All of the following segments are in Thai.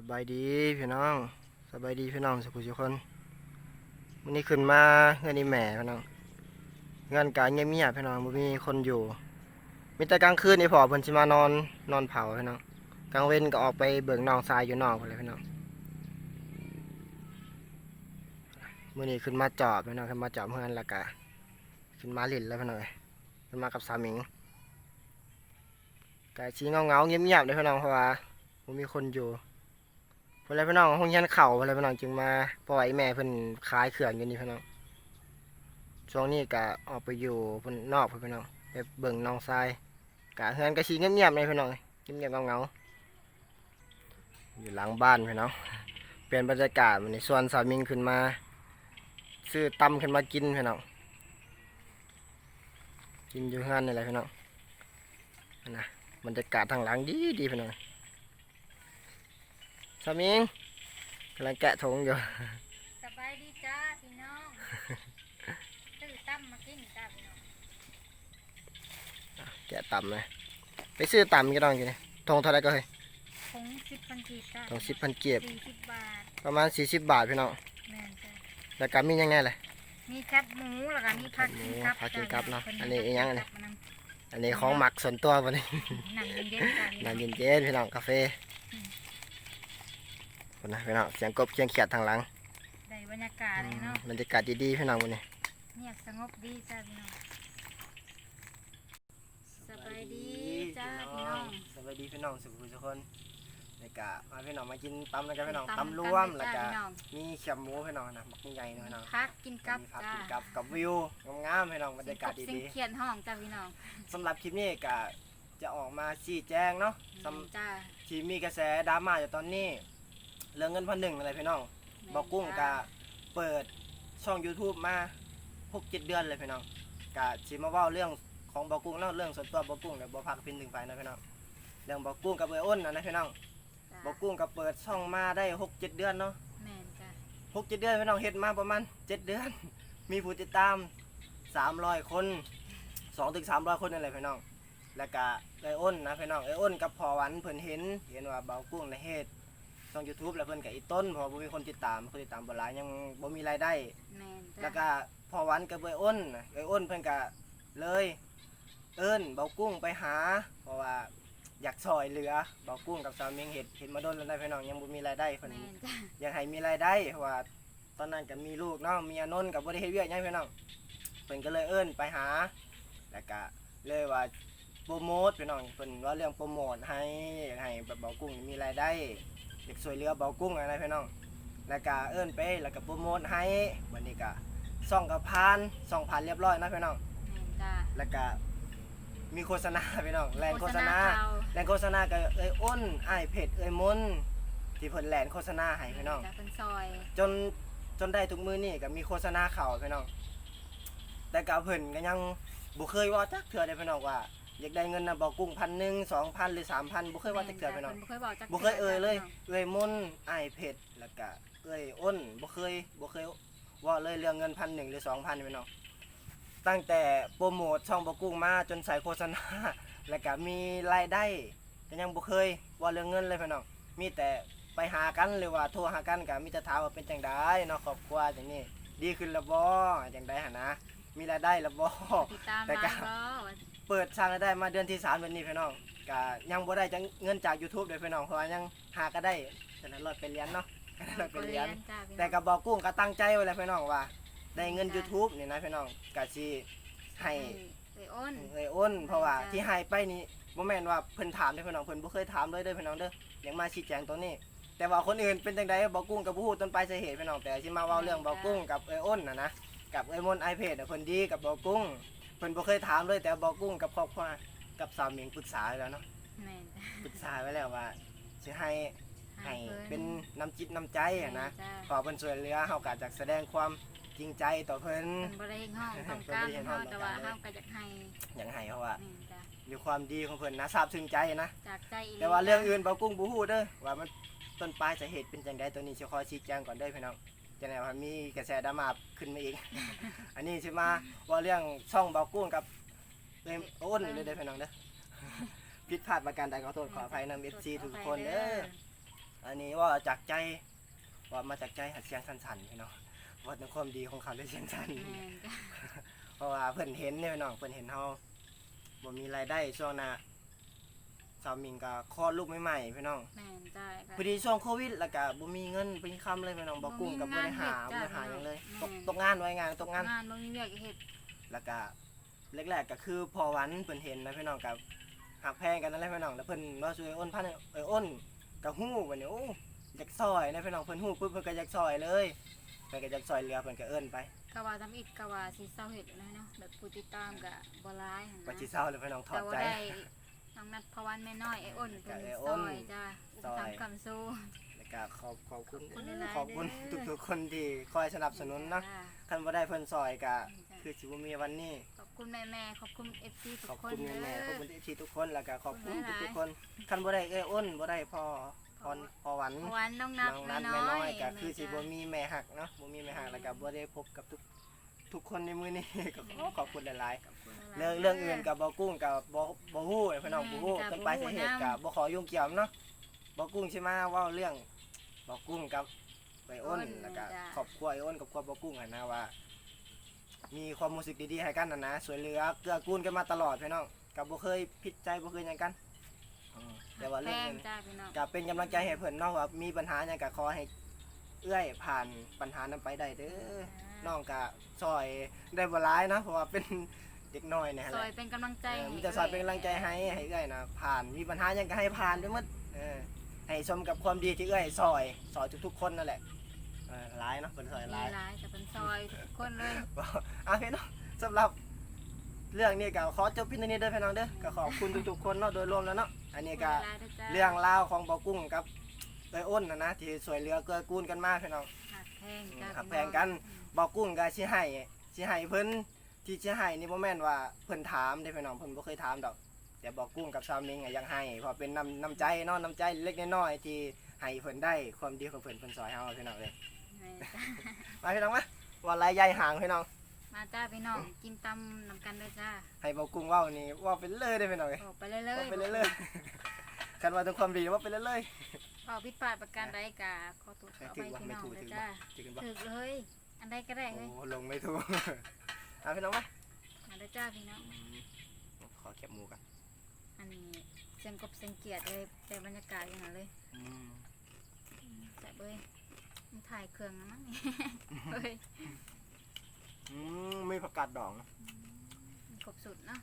สบายดีพี่น้องสบายดีพี่น้องสุขุสุกคนวันนี้ขึ้นมาเงินนี่แหม่พี่น้องงินกาเงียบเงียบพี่น้องบ่มีคนอยู่ มีแต่กลางคืนนี่พอเพิ่นสิมานอนนอนเผาพี่น้องกลางเว้นก็ออกไปเบิ่งนองทรายอยู่นอกพุ่นเลยพี่น้องมื้อนี้ขึ้นมาจอบพี่น้องขึ้นมาจอบเพื่อนล้วก็ขึ้นมาหลินแล้วพี่น้องเอ้ยขึ้นมากับสามิงก็สิเงาๆเงียบๆเลยพี่น้องเพราะว่าบ่มีคนอยู่ เพื่อนพี่น้องห้องยันเข่าเพื่อนพี่น้องจึงมาปล่อยแม่เพิ่นขายเขื่อนอยู่นี่พี่น้องช่วงนี้ก็ออกไปอยู่เพิ่นนอกเพิ่นพี่น้องไปเบิ่งน้องทรายกะเฮือนก็ชีเงียบๆเลยพี่น้องเงียบๆเงาๆอยู่หลังบ้านพี่น้องเปลี่ยนบรรยากาศวันนี้ส่วนสามิงขึ้นมา ซื้อตำขึ้นมากินพี่น้องกินอยู่เฮือนนี่แหละพี่น้องนะบรรยากาศทางหลังดีดีๆพี่น้อง สามิงกำลังแกะถุงอยู่ สบายดีจ้าพี่น้องตื่นตั้มมากินจ้าพี่น้องแกะต่ำเลยไปซื้อต่ำก็ต้องอยู่นี่ทงเท่าไหรก็เฮ้ยผงสิบพันกีบจ้าทงสิบพันเกียบสี่สิบบาท ประมาณสี่สิบบาทพี่น้องแม่นจ้าแล้วก็มียังไงเลยมีแคบหมูแล้วก็มีผักกินกับผักกินกับเนาะจ้อันนี้อีกอย่างอันนี้ผักมันอันนี้ของหมักส่วนตัววันนี้หนังเย็นๆจ้าพี่น้องน้ำเย็นๆพี่น้องกาแฟค นนะพี่น้องเสียงกบเสียงเขียดทางหลังได้บรรยากาศเลยเนาะบรรยากาศดีๆพี่น้องวันนี้เงียบสงบดีจ้าพี่น้องสบายดีจ้าพี่น้องสบายดีพี่น้องสุขทุกคนแล้วก็มาพี่น้องมากินตำแล้วกันพี่น้องตำตำรวมกันแล้วเลยก็จ้าพี่น้องมีเขียมหมูพี่น้องนะหมักใหญ่ๆนะพี่น้องพักกินกับมีผักจ้ากินกับกับวิวงามๆพี่น้องบรรยากาศเสียงดีเขียนห้องจ้าพี่น้องๆสำหรับคลิปนี้ก็จะออกมาชี้แจงเนาะสำจ้าที่มีกระแสดราม่าอยู่ตอนนี้ เรื่องเงินพันหนึ่งอะไรพี่น้องบอกกุ้งกะเปิดช่อง YouTube มาหกเจ็ดเดือนเลยพี่น้องกะชิมาเว่าเรื่องของบอกกุ้งเนาะเรื่องส่วนตัวบอกกุ้งเนี่ยบอพักพินถึงไปนะพี่น้องเรื่องบอกกุ้งกับเบออ้นนะนะพี่น้องจ้าบอกกุ้งกับเปิดช่องมาได้หกเจ็ดเดือนเนาะแม่นจ้าหกเจ็ดเดือนพี่น้องเฮ็ดมาประมาณเจ็ดเดือน มีผู้ติดตามสามร้อยคนสองถึงสามร้อยคนนั่นแหละพี่น้องแล้วก็ไอ้อ้นนะพี่น้องไอ้อ้นกับพอหวันเพิ่นเห็น เห็นว่าเบากุ้งในเฮ็ด ช่อง YouTube แล้วเพิ่นกับอีต้นเพอบ่มีคนติดตามคนติดตามบ่หลายยังบ่มีรายได้ แม่นจ้าแล้วก็พอหวันกับไอ้อ้นไอ้อ้นเพิ่นก็เลย เอิ้นเบากุ้งไปหา เพราะว่าอยากซอยเหลือเบากุ้งกับสาวเมงเฮ็ดเห็นมาโดนแล้วได้พี่น้องยังบ่มีรายได้เพิ่นแม่นจ้าอยากให้มีรายได้เพราะว่า ตอนนั้นก็มีลูกเนาะมีอานนท์กับ่ได้เฮ็ดเวียกหยังพี่น้องเพิ่นก็เลยเอิ้นไปหา แล้วก็เลยว่าโปรโมทพี่น้องเพิ่นว่าเรื่องโปรโมทให้อยากให้แบบเบากุ้งมีรายได้ อยากช่วยเหลือเบากุ้งอะไรพี่น้องแล้วก็เอิ้นไปแล้วก็โปรโมทให้วันนี้ก็ส่องกับพานส่องผ่านเรียบร้อยนะพี่น้องแม่นจ้าแล้วก็มีโฆษณาพี่น้องแลนโฆษณาเก่แลนโฆษณาก็เอ้ยอ้นอ้ายเพชรเอ้ยมนต์ที่เพิ่นแลนโฆษณาให้พี่น้องจ้าเป็นซอยจนจนได้ทุกมือนี่ก็มีโฆษณาเข่าวพี่น้องแต่กับเพิ่นก็ยังบ่เคยเว่าจักเทื่อได้พี่น้องว่า อยากได้เงินนะบอกกุ้งพันหนึ่งสองพันหรือสามพันบ่เคยเว่าจักเทื่อพี่น้องบ่เคยบอกจักบ่เคยเอ่ยเลยเอ่ยมนต์อ้ายเพชรแล้วก็เอ่ยอ้นบ่เคยบ่เคยเว่าเลยเรื่องเงินพันหนึ่งหรือสองพันพี่น้องตั้งแต่โปรโมทช่องบอกกุ้งมาจนใส่โฆษณาแล้วก็มีรายได้ก็ยังบ่เคยเว่าเรื่องเงินเลยพี่น้องมีแต่ไปหากันหรือว่าโทรหากันก็มีแต่ถามว่าเป็นจังไดเนาะครอบครัวจังนี้ดีขึ้นแล้วบ่จังไดหั่นนะมีรายได้แล้วบ่ติดตามแต่มาก็บ่ เปิดสร้างรายได้มาเดือนที่สามเดือนนี้พี่น้องก็ยังบ่ได้จังเงินจาก YouTube เด้อพี่น้องเพราะว่ายังหาก็ได้แต่นั้นรอดเป็นเหรียญเนาะก็ได้รอดเป็นเหรียญจ้าพี่น้องแต่กับบอกกุ้งก็ตั้งใจไว้แล้วพี่น้องว่า ได้เงิน YouTube นี่นะพี่น้องก็สิให้เอ้ยอ้นเอ้ยอ้นเพราะว่าจ้ะที่ให้ไปนี่บ่แม่นว่าเพิ่นถามเด้อพี่น้องเพิ่นบ่เคยถามเลยเด้อพี่น้องเด้อยังมาชี้แจงตัวนี้ แต่ว่าคนอื่นเป็นจังไดบอกกุ้งกับบ่ฮู้ต้นปลายสาเหตุพี่น้องแต่สิมาเว้าเรื่องบอกกุ้งกับเอ้ยอ้นน่ะนะกับเอ้ยมนไอเพจเพิ่นดีกับบอกกุ้ง เพิ่นบ่เคยถามเลยแต่บอกกุ้งกับครอบครัวกับสามีปรึกษาไว้แล้วเนาะแม่นจ้าปรึกษาไว้แล้วว่าสิให้ให้เป็นน้ำจิตน้ำใจอะนะจ้าขอเพิ่นช่วยเหลือเฮาก็จะแสดงความจริงใจต่อเพิ่น เป็นบ่ได้เฮ็ดห้องต้องการเฮ็ดห้องแต่ว่าเฮาก็อยากให้อย่างให้เพราะว่าแม่นจ้ามีความดีของเพิ่นนะซาบซึ้งใจนะ จากใจอีหลีแต่ว่าเรื่องอื่นเบากุ้งบูฮู้เด้อว่ามันต้นปลายสาเหตุเป็นจังไดตัวนี้สิขอชี้แจงก่อนเด้อพี่น้อง จะได้ว่ามีกระแสดราม่าขึ้นมาอีก อันนี้สิมาว่าเรื่องช่องเบากุ้งกับเอ้ยอ้นเลยเด้อพี่น้องเด้อผิดพลาดประการใดขอโทษขออภัยนำ FC ทุกคนเด้ออันนี้ว่าจากใจว่ามาจากใจหัดเสียงสั่นๆพี่น้องว่าเป็นความดีของเขาด้วยเสียงสั่น แม่นจ้ะเพราะว่าเพิ่นเห็นเนี่ยพี่น้องเพิ่นเห็นเฮาบ่มีรายได้ช่วงหน่ะ สาวมิงก็คลอดลูกใหม่ๆพี่น้องแม่นจ้ะก็พอดีช่วงโควิดแล้วก็บ่มีเงินเป็นคำเลยพี่น้องบ่กุ้งกับบ่ได้หาบ่บ่มีงานเฮ็ดได้หาหยังเลยจ้ะตกตกงานไว้งานตกงานงานบ่มีเวียกเฮ็ดแล้วก็แรกๆก็คือพอวันเพิ่นเห็นนะพี่น้องกับหักแพงกันนั่นแหละพี่น้องแล้วเพิ่นว่าช่วยอ้นพันเอ้ยอ้นก็ฮู้ว่าเนี่ยโอ้อยากซอยนะพี่น้องเพิ่นฮู้ปุ๊บเพิ่นก็อยากซอยเลยเพิ่นก็อยากซอยเรือเพิ่นก็เอิ้นไปก็ว่าทำอิฐก็ว่าสิเซาเฮ็ดเลยเนาะแบบผู้ติดตามก็บ่หลายหั่นปัจจินะเศร้าเลยพี่น้องถอแต่ดว่าใจได้ น้องนัดพวันแม่น้อยไอ้อ้นเป็นไอ้ซอ้นอยจ้าซอยทำคำสู้ แล้วก็ขอบขอบคุณขอบคุณหลายๆขอบคุณเด้อ ทุกๆคนที่คอยสนับสนุนเนาะจ้าคันบ่ได้เพิ่นซอยก็จ้ะคือสิบ่มีวันนี้ ขอบคุณแม่แม่ๆขอบคุณเอฟซีทุขอกบคนคุณเด้แม่ๆขอบอ คุณที่ทุกคนแล้วก็ขอบคุณขอบคุณหลายๆ ทุกๆคนคันบ่ได้เอ้ยอ้นบ่ได้พ่อพรพอหวันพวันน้องนับน้องแม่นัดน้แม่อน้อยยก็คือสิแม่บ่จ้ะมีแม่หักเนาะบ่มีแม่หักแล้วก็บ่ได้พบกับทุก ทุกคนในมื้อนี้ก็ขอขอบคุณหลายขอบคุณหๆลายๆ เรื่องเรื่องอื่นก็บ่กุ้งก็บ่บ่ฮู้พี่น้องบ่ฮู้จ้ะต้นปลายสาเหตุบ่ฮู้ก็นำบ่ขอยุ่งเกี่ยวเนาะบ่กุ้งสิมาเว้าเรื่องบ่กุ้งกับไอ้อ้นอ้นแล้วก็จ้ะครอบครัวไอ้อ้นกับครอบครัวบ่กุ้งหั่นนะว่า มีความรู้สึกดีๆให้กันนะนะช่วยเหลือเกื้อกูลกันมาตลอดพี่น้องก็บ่เคยผิดใจบ่เคยหยังกันอืมแต่ว่าเรื่องแพเงิงนจ้าพี่น้องก็เป็นกำลังใจให้เพิ่นเนาะว่ามีปัญหาหยังก็ขอให้เอื้อยผ่านปัญหานั้นไปได้เด้อ น้องก็ซอยได้บ่หลายนะเพราะว่าเป็นเด็กน้อยเนี่ยแหซละอยเป็นกำลังใจเออให้มีแต่ซอยเป็นกำลังใจให้ให้เอื้อยนะผ่านมีปัญหาหยังก็ให้ผ่านไปหมดเออให้สมกับความดีที่เอื้อยซอยซอยทุกๆคนนั่นแหละเออหลายเนาะเพิ่นซอยหมีลายหลายจะเป็นซอยทุกคนเลยบ่อะพี่น้องสำหรับเรื่องนี้ก็ขอจบเพียงเท่านี้เด้อพี่น้องเด้อก็ขอบคุณทุกๆคนเนาะโดยรวมแล้วเนาะอันนี้ก็มีหลายด้วยจ้าเรื่องราวของเบากุ้งกับเอ้ยอ้นนะนะที่สวยเรือเกื้อกูลกันมากพี่น้องหักแพงจ้าหักพี่แพองกันเบากุ้งก็สิให้สิให้เพิ่นที่สิให้นี่บ่แม่นว่าเพิ่นถามเด้พี่น้องเพิ่นบ่เคยถามดอก แต่เบากุ้งกับชาวมิงอะยังให้เพราะเป็นน้ำน้ำใจเนาะน้ำใจเล็กน้อยๆที่ให้เพิ่นได้ความดีของเพิ่นเพิ่นซอยเฮาพี่น้องเลยแม่จ้ามาพี่น้องมาว่าลายใหญ่ห่างพี่น้อง มาจ้าพี่น้องกินตำนำกันเลยจ้าให้เบากุ้งเว้านี่เว่าเป็นเลยได้อพี่น้องเอ้ยออกไปเรื่อยเว่าๆไปเรื่อยๆกันว่าถึงความดีเว่าไปเรื่อยๆพอพิดพลาทประการใดกาขอตัวใครเอาถึไปงว่าพี่ไม่น้องถูกเลถึยงจ้าว่าถึงกันบ่ ถึกเลย อันใดก็ได้โอ้เลยลงไม่ถูก เอาพี่น้องมามาเลยจ้าพี่น้อง ขอแคบหมูกันอันนี้เสียงกบเสียงเกียดเลยแต่บรรยากาศอย่างนั้นเลยอืมแต่เบ้ยมันถ่ายเครื่องนะมั้งเฮ้ยอืมมีผักกาดดองกบสุดเนาะ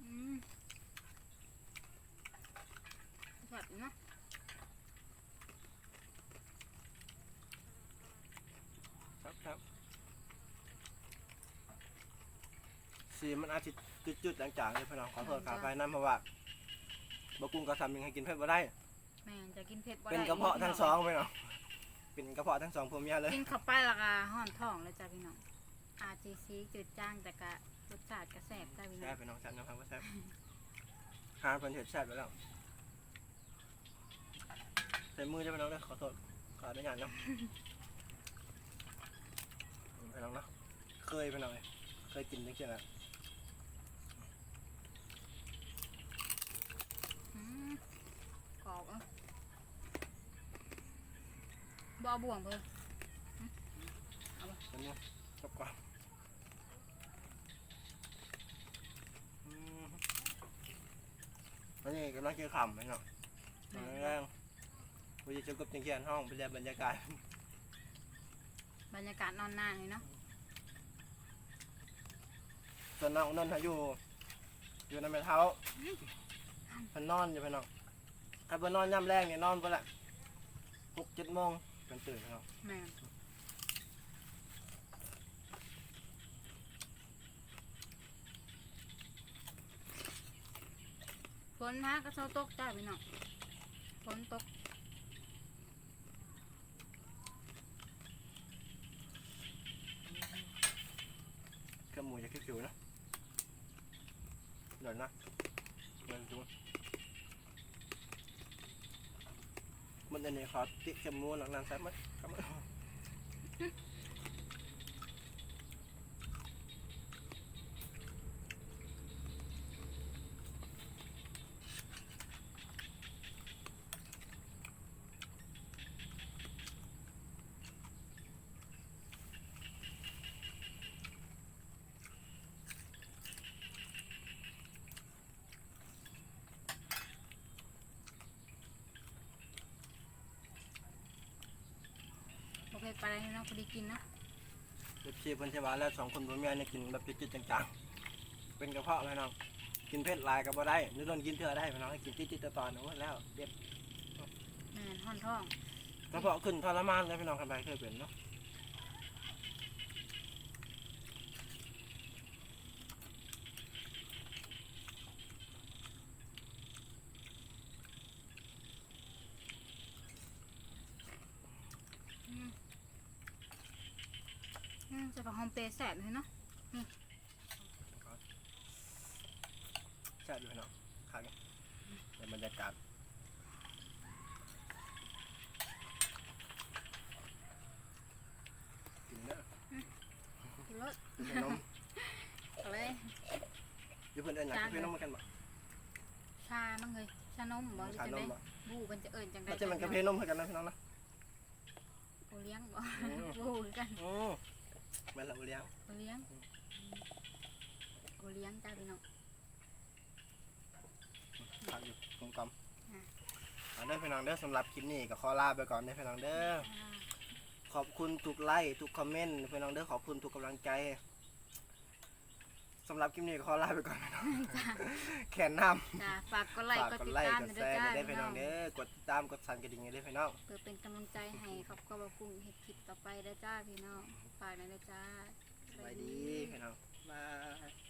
อืม แบบนี้เนาะครับครับสีมันอาจจะจุดๆจางๆเลยพี่น้องขอโทษครับไปนั่นเพราะว่าบะกุ้งก็ทำยังให้กินเผ็ดบ่ได้ แม่นจะกินเผ็ดบ่เป็นได้กระเพาะทั้งสองพี่น้องเป็นกระเพาะทั้งสองผมเมียเลยกินเข้าไปและกะห่อนท้องเลยจ้าพี่น้องอาจีซีจืดจ้างแต่กะรสชาติกระแสบจ้าพี่น้แซ่อบงพี่น้องแซ่บนะครับว่าแซ่บหาเพิ่นเห็ดแซ่บไปแล้ว ใส่มือจะพี่น้องเด้อขอโทษขออนุญาตเนาะพี่น้องเนาะเคยพี่น้องเลยเคยกินจริงๆนะอืมกรอบเอะบ่เอาบ่วงเพิ่นเป็นไงจบก่อนอืมอันนี้กำลังกินขำไหมเนาะแม่นแรง วิจะจบกับเกียนห้องไปเรียนบรรยากาศบรรยากาศนอนนานเลยเนาะส่วนน้องนนท์เขาอยู่ อยู่ในแม่เท้าเพันนอนอยู่เพันน้องถ้าเพิ่นนอนย่ำแรงเนี่ยนอนไปละหกเจ็ดโมงเป็นตื่นพี่น้องแม่นฝนฮะก็เช้าตกจ้าพี่น้องฝนตก ผิวนะเดี๋ยวนะเดี๋ยวดูมันอันนี้ขอติเครื่องหมูหลังนั้นใส่มั้ยครับ ปลาอะไรเนาะพอดีกินเนาะเอฟซีเพิ่นสิว่าแล้วสองคนผัวเมียเนี่ยกินแบบจืดๆจางๆเป็นกระเพาะพี่น้องกินเผ็ดหลายก็บ่ได้นึกโดนกินเทื่อได้พี่น้องให้กินติดๆต่อๆเนาะแล้วเด็ดแม่นห่อนท้องกระเพาะขึ้นทรมานเลยพี่น้องคันใดเคยเป็นเนาะ จะผักหอมเปรย์แสบเลยเนาะแซ่บอยู่พี่น้องคักเนี่ยในบรรยากาศกินเด้อกินรสกินนมเอาเลยอยู่เพิ่นเอิ้นหยังคือพี่นมเหมือนกันบ่ชามั้งเลยชานมบ่หรือชาจังนไดมบ่บูมันจะเอิญจังไดมันจะมันกาแฟนมเหมือนกันนะพี่น้องนะโอเลี้ยงบ่อืมบูคือกันอือ แม่นละบ่เลี้ยงโอเลี้ยงโอเลี้ยงจ้าพี่น้องคักอยู่กลมกล่อมอะเอาเด้อพี่น้องเด้อสำหรับคลิปนี้ก็ขอลาไปก่อนเด้อพี่น้องเด้ออ่าขอบคุณทุกไลค์ทุกคอมเมนต์พี่น้องเด้อขอบคุณทุกกำลังใจ สำหรับคลิปนี้ก็ขอลาไปก่อนพี่น้องแขนน้จ้าฝากกดไลำค์ฝากกดกดติดไลค์ตามกดด้วยแชร์จ้าได้พี่พี่น้น้อองงเด้อกดติดตามกดสั่นกระดิ่งให้ได้พี่น้อง เพื่อเป็นกำลังใจให้ครอบครัวบากุ้งเฮ็ดคลิปต่อไปเด้อจ้าพี่น้องฝากหน่อยเด้อจ้าสบายดีพี่น้องบาย